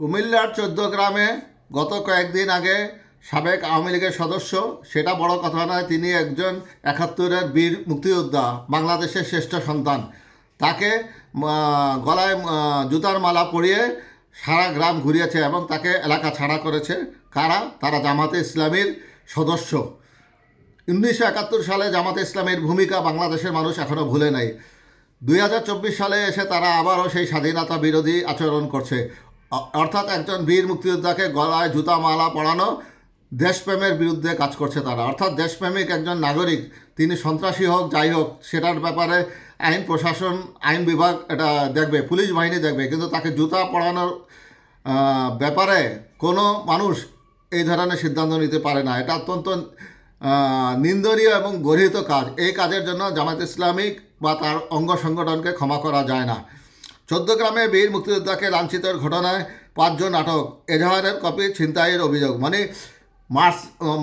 কুমিল্লার চোদ্দ গ্রামে গত কয়েকদিন আগে সাবেক আওয়ামী লীগের সদস্য, সেটা বড় কথা নয়, তিনি একজন একাত্তরের বীর মুক্তিযোদ্ধা, বাংলাদেশের শ্রেষ্ঠ সন্তান। তাকে গলায় জুতার মালা পরিয়ে সারা গ্রাম ঘুরিয়েছে এবং তাকে এলাকা ছাড়া করেছে। কারা? তারা জামাতে ইসলামীর সদস্য। উনিশশো একাত্তর সালে জামাতে ইসলামের ভূমিকা বাংলাদেশের মানুষ এখনও ভুলে নাই। দুই হাজার চব্বিশ সালে এসে তারা আবারও সেই স্বাধীনতা বিরোধী আচরণ করছে। অর্থাৎ একজন বীর মুক্তিযোদ্ধাকে গলায় জুতা মালা পরানো দেশপ্রেমের বিরুদ্ধে কাজ করছে তারা। অর্থাৎ দেশপ্রেমিক একজন নাগরিক তিনি সন্ত্রাসী হোক যাই হোক সেটার ব্যাপারে আইন প্রশাসন আইন বিভাগ এটা দেখবে পুলিশ বাহিনী দেখবে কিন্তু তাকে জুতা পরানোর আহ, ব্যাপারে কোনো মানুষ এই ধরনের সিদ্ধান্ত নিতে পারে না। এটা অত্যন্ত নিন্দনীয় এবং গর্হিত কাজ। এই কাজের জন্য জামাত ইসলামিক বা তার অঙ্গ সংগঠনকে ক্ষমা করা যায় না। চোদ্দ গ্রামে বীর মুক্তিযোদ্ধাকে লাঞ্ছিতের ঘটনায় পাঁচজন আটক। এজাহারের কপি ছিনতাইয়ের অভিযোগ। মানে মার্চ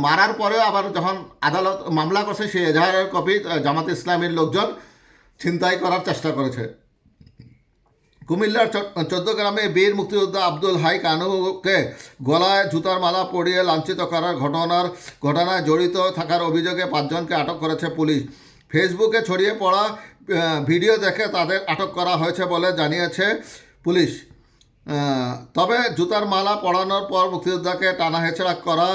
মারার পরেও আবার যখন আদালত মামলা করছে, সেই এজাহারের কপি জামাত ইসলামীর লোকজন ছিনতাই করার চেষ্টা করেছে। কুমিল্লার চোদ্দ গ্রামে বীর মুক্তিযোদ্ধা আব্দুল হাই কানুকে গলায় জুতার মালা পরিয়ে লাঞ্ছিত করার ঘটনার, ঘটনায় জড়িত থাকার অভিযোগে পাঁচজনকে আটক করেছে পুলিশ। ফেসবুকে ছড়িয়ে পড়া ভিডিও দেখে তাদের আটক করা হয়েছে বলে জানিয়েছে পুলিশ। তবে জুতার মালা পরানোর পর মুক্তিযোদ্ধাকে টানা হেঁচড়া করা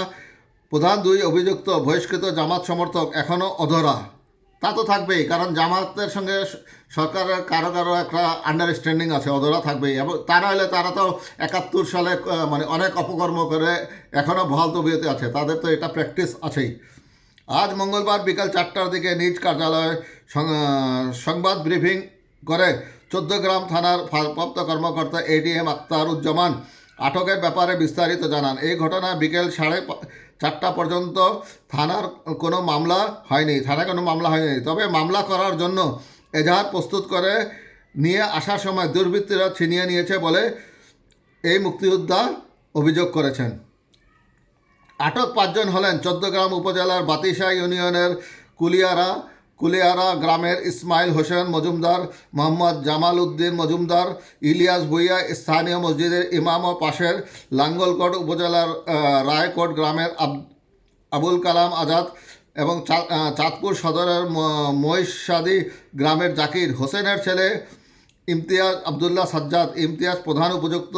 প্রধান দুই অভিযুক্ত বহিষ্কৃত জামাত সমর্থক এখনও অধরা। তা তো থাকবেই, কারণ জামাতের সঙ্গে সরকারের কারও কারও একটা আন্ডারস্ট্যান্ডিং আছে, অধরা থাকবেই। এবং তারা হলে তারা তো একাত্তর সালে মানে অনেক অপকর্ম করে এখনও বহাল তবিয়তে আছে। তাদের তো এটা প্র্যাকটিস আছেই। আজ মঙ্গলবার বিকাল চারটার দিকে নিজ কার্যালয়ে সংবাদ ব্রিফিং করে চোদ্দগ্রাম থানার ভারপ্রাপ্ত কর্মকর্তা এডিএম আক্তারুজ্জামান আটকের ব্যাপারে বিস্তারিত জানান। এই ঘটনায় বিকেল সাড়ে চারটা পর্যন্ত থানার কোনো মামলা হয়নি, থানায় কোনো মামলা হয়নি। তবে মামলা করার জন্য এজাহার প্রস্তুত করে নিয়ে আসার সময় দুর্বৃত্তরা ছিনিয়ে নিয়েছে বলে এই মুক্তিযোদ্ধা অভিযোগ করেছেন। আটক পাঁচজন হলেন চোদ্দগ্রাম উপজেলার বাতিশা ইউনিয়নের কুলিয়ারা কুলিয়ারা গ্রামের ইসমাইল হোসেন মজুমদার, মোহাম্মদ জামাল উদ্দিন মজুমদার, ইলিয়াস ভুইয়া স্থানীয় মসজিদের ইমাম ও পাশের লাঙ্গলকোট উপজেলার রায়কোট গ্রামের আব, আবুল কালাম আজাদ এবং চাঁদপুর সদরের মহিষাদি গ্রামের জাকির হোসেনের ছেলে ইমতিয়াজ আবদুল্লাহ সাজ্জাদ, ইমতিয়াজ প্রধান উপযুক্ত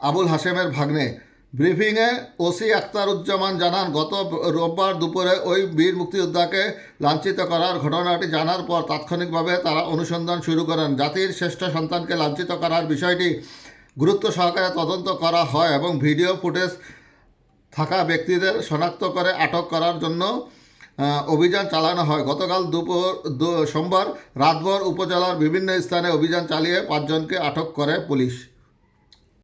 আবুল হাশেমের ভাগ্নে। ব্রিফিংয়ে ওসি আখতারুজ্জামান জানান, গত রোববার দুপুরে ওই বীর মুক্তিযোদ্ধাকে লাঞ্ছিত করার ঘটনাটি জানার পর তাৎক্ষণিকভাবে তারা অনুসন্ধান শুরু করেন। জাতির শ্রেষ্ঠ সন্তানকে লাঞ্ছিত করার বিষয়টি গুরুত্ব সহকারে তদন্ত করা হয় এবং ভিডিও ফুটেজ থাকা ব্যক্তিদের শনাক্ত করে আটক করার জন্য অভিযান চালানো হয়। গতকাল দুপুর সোমবার রাতভর উপজেলার বিভিন্ন স্থানে অভিযান চালিয়ে পাঁচজনকে আটক করে পুলিশ।